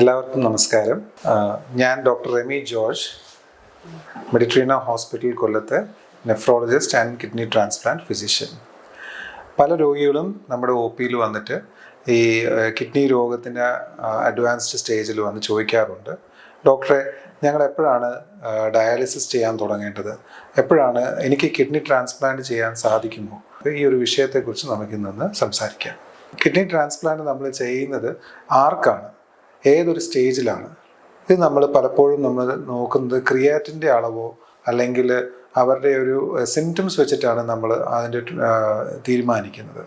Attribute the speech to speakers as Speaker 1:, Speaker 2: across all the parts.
Speaker 1: എല്ലാവർക്കും നമസ്കാരം. ഞാൻ ഡോക്ടർ റെമി ജോർജ് മെഡിട്രീന ഹോസ്പിറ്റൽ കൊല്ലത്തെ nephrologist and kidney transplant physician. പല രോഗികളും നമ്മുടെ ഒ പിയിൽ വന്നിട്ട് ഈ കിഡ്നി രോഗത്തിന്റെ അഡ്വാൻസ്ഡ് സ്റ്റേജിൽ വന്ന് ചോദിക്കാറുണ്ട്. ഡോക്ടറെ ഞങ്ങൾ എപ്പോഴാണ് ഡയാലിസിസ് ചെയ്യാൻ തുടങ്ങേണ്ടത്? എപ്പോഴാണ് എനിക്ക് കിഡ്നി ട്രാൻസ്പ്ലാന്റ് ചെയ്യാൻ സാധിക്കുമോ? ഈ ഒരു വിഷയത്തെക്കുറിച്ച് നമുക്കിന്ന് സംസാരിക്കാം. കിഡ്നി ട്രാൻസ്പ്ലാന്റ് നമ്മൾ ചെയ്യുന്നത് ആർക്കാണ്? ഏതൊരു സ്റ്റേജിലാണ് ഇത് നമ്മൾ പലപ്പോഴും നമ്മൾ നോക്കുന്നത് ക്രിയാറ്റിന്റെ അളവോ അല്ലെങ്കിൽ അവരുടെ ഒരു സിംറ്റംസ് വെച്ചിട്ടാണ് നമ്മൾ അതിന്റെ തീരുമാനിക്കുന്നത്.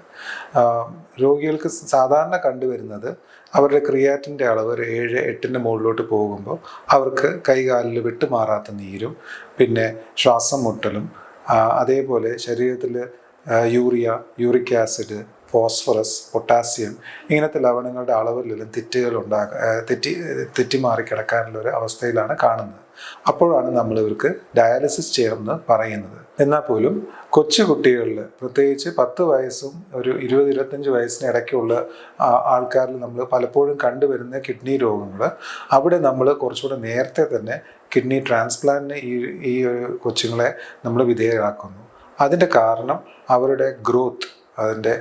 Speaker 1: രോഗികൾക്ക് സാധാരണ കണ്ടുവരുന്നത് അവരുടെ ക്രിയാറ്റിന്റെ അളവ് ഒരു ഏഴ് എട്ടിന്റെ മുകളിലോട്ട് പോകുമ്പോൾ അവർക്ക് കൈകാലിൽ വിട്ടുമാറാത്ത നീരും പിന്നെ ശ്വാസം മുട്ടലും അതേപോലെ ശരീരത്തിൽ urea uric acid phosphorus potassium ഇങ്ങനത്തെ ലവണങ്ങളുടെ അളവിലെല്ലാം തെറ്റുകൾ ഉണ്ടാകുക തെറ്റി തെറ്റി തെറ്റിമാറി കിടക്കാനുള്ള ഒരു അവസ്ഥയിലാണ് കാണുന്നത്. അപ്പോഴാണ് നമ്മൾ ഇവർക്ക് ഡയാലിസിസ് ചെയ്യണമെന്ന് പറയുന്നത്. എന്നാൽ പോലും കൊച്ചു കുട്ടികളിൽ പ്രത്യേകിച്ച് പത്ത് വയസ്സും ഒരു ഇരുപത് ഇരുപത്തഞ്ച് വയസ്സിന് ഇടയ്ക്കുള്ള ആൾക്കാരിൽ നമ്മൾ പലപ്പോഴും കണ്ടുവരുന്ന കിഡ്നി രോഗങ്ങൾ അവിടെ നമ്മൾ കുറച്ചുകൂടെ നേരത്തെ തന്നെ കിഡ്നി ട്രാൻസ്പ്ലാന്റിന് ഈ ഈ ഒരു കൊച്ചുങ്ങളെ നമ്മൾ വിധേയരാക്കുന്നു. അതിന്റെ കാരണം അവരുടെ ഗ്രോത്ത് അതിന്റെ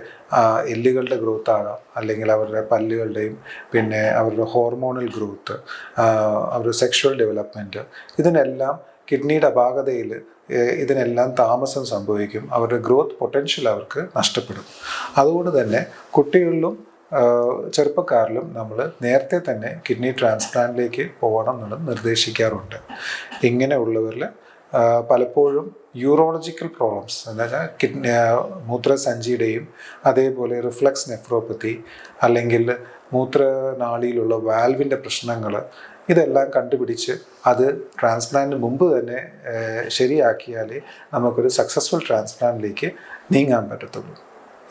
Speaker 1: എല്ലുകളുടെ ഗ്രോത്ത് ആകാം അല്ലെങ്കിൽ അവരുടെ പല്ലുകളുടെയും പിന്നെ അവരുടെ ഹോർമോണൽ ഗ്രോത്ത് അവരുടെ സെക്ഷുവൽ ഡെവലപ്മെന്റ് ഇതിനെല്ലാം കിഡ്നിയുടെ അപാകതയിൽ ഇതിനെല്ലാം താമസം സംഭവിക്കും. അവരുടെ ഗ്രോത്ത് പൊട്ടൻഷ്യൽ അവർക്ക് നഷ്ടപ്പെടും. അതുകൊണ്ട് തന്നെ കുട്ടികളിലും ചെറുപ്പക്കാരിലും നമ്മൾ നേരത്തെ തന്നെ കിഡ്നി ട്രാൻസ്പ്ലാന്റിലേക്ക് പോകണം എന്നുള്ളത് നിർദ്ദേശിക്കാറുണ്ട്. ഇങ്ങനെയുള്ളവരിൽ പലപ്പോഴും യൂറോളജിക്കൽ പ്രോബ്ലംസ് വെച്ചാൽ കിഡ്നി മൂത്രസഞ്ചിയുടെയും അതേപോലെ റിഫ്ലക്സ് നെഫ്രോപ്പത്തി അല്ലെങ്കിൽ മൂത്രനാളിയിലുള്ള വാൽവിന്റെ പ്രശ്നങ്ങൾ ഇതെല്ലാം കണ്ടുപിടിച്ച് അത് ട്രാൻസ്പ്ലാന്റിന് മുമ്പ് തന്നെ ശരിയാക്കിയാലേ നമുക്കൊരു സക്സസ്ഫുൾ ട്രാൻസ്പ്ലാന്റിലേക്ക് നീങ്ങാൻ പറ്റത്തുള്ളൂ.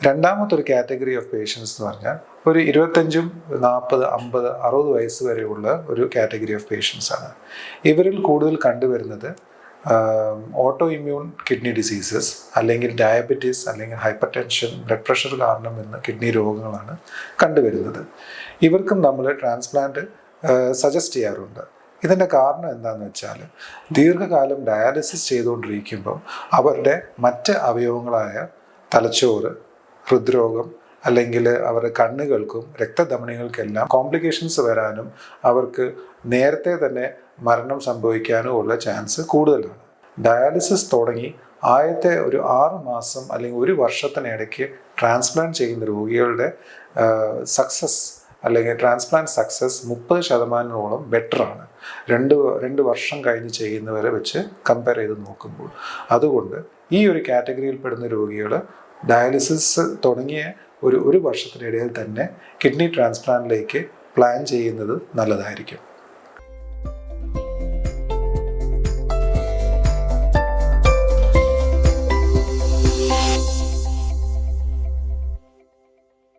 Speaker 1: രണ്ടാമത്തെ ഒരു കാറ്റഗറി ഓഫ് പേഷ്യൻസ് എന്ന് പറഞ്ഞാൽ ഒരു ഇരുപത്തഞ്ചും നാൽപ്പത് അമ്പത് അറുപത് വയസ്സ് വരെയുള്ള ഒരു കാറ്റഗറി ഓഫ് പേഷ്യൻസ് ആണ്. ഇവരിൽ കൂടുതൽ കണ്ടുവരുന്നത് ഓട്ടോ ഇമ്മ്യൂൺ കിഡ്നി ഡിസീസസ് അല്ലെങ്കിൽ ഡയബറ്റീസ് അല്ലെങ്കിൽ ഹൈപ്പർ ടെൻഷൻ ബ്ലഡ് പ്രഷർ കാരണം എന്ന കിഡ്നി രോഗങ്ങളാണ് കണ്ടുവരുന്നത്. ഇവർക്കും നമ്മൾ ട്രാൻസ്പ്ലാന്റ് സജസ്റ്റ് ചെയ്യാറുണ്ട്. ഇതിന്റെ കാരണം എന്താണെന്ന് വെച്ചാൽ ദീർഘകാലം ഡയാലിസിസ് ചെയ്തുകൊണ്ടിരിക്കുമ്പോൾ അവരുടെ മറ്റ് അവയവങ്ങളായ തലച്ചോറ് ഹൃദ്രോഗം അല്ലെങ്കിൽ അവരുടെ കണ്ണുകൾക്കും രക്തധമനികൾക്കെല്ലാം കോംപ്ലിക്കേഷൻസ് വരാനും അവർക്ക് നേരത്തെ തന്നെ മരണം സംഭവിക്കാനും ഉള്ള ചാൻസ് കൂടുതലാണ്. ഡയാലിസിസ് തുടങ്ങി ആദ്യത്തെ ഒരു ആറ് മാസം അല്ലെങ്കിൽ ഒരു വർഷത്തിനിടയ്ക്ക് ട്രാൻസ്പ്ലാന്റ് ചെയ്യുന്ന രോഗികളുടെ സക്സസ് അല്ലെങ്കിൽ ട്രാൻസ്പ്ലാന്റ് സക്സസ് മുപ്പത് ശതമാനത്തോളം ബെറ്ററാണ് രണ്ട് രണ്ട് വർഷം കഴിഞ്ഞ് ചെയ്യുന്നവരെ വെച്ച് കമ്പയർ ചെയ്ത് നോക്കുമ്പോൾ. അതുകൊണ്ട് ഈ ഒരു കാറ്റഗറിയിൽ പെടുന്ന രോഗികൾ ഡയാലിസിസ് തുടങ്ങിയ ഒരു ഒരു വർഷത്തിനിടയിൽ തന്നെ കിഡ്നി ട്രാൻസ്പ്ലാന്റിലേക്ക് പ്ലാൻ ചെയ്യുന്നത് നല്ലതായിരിക്കും.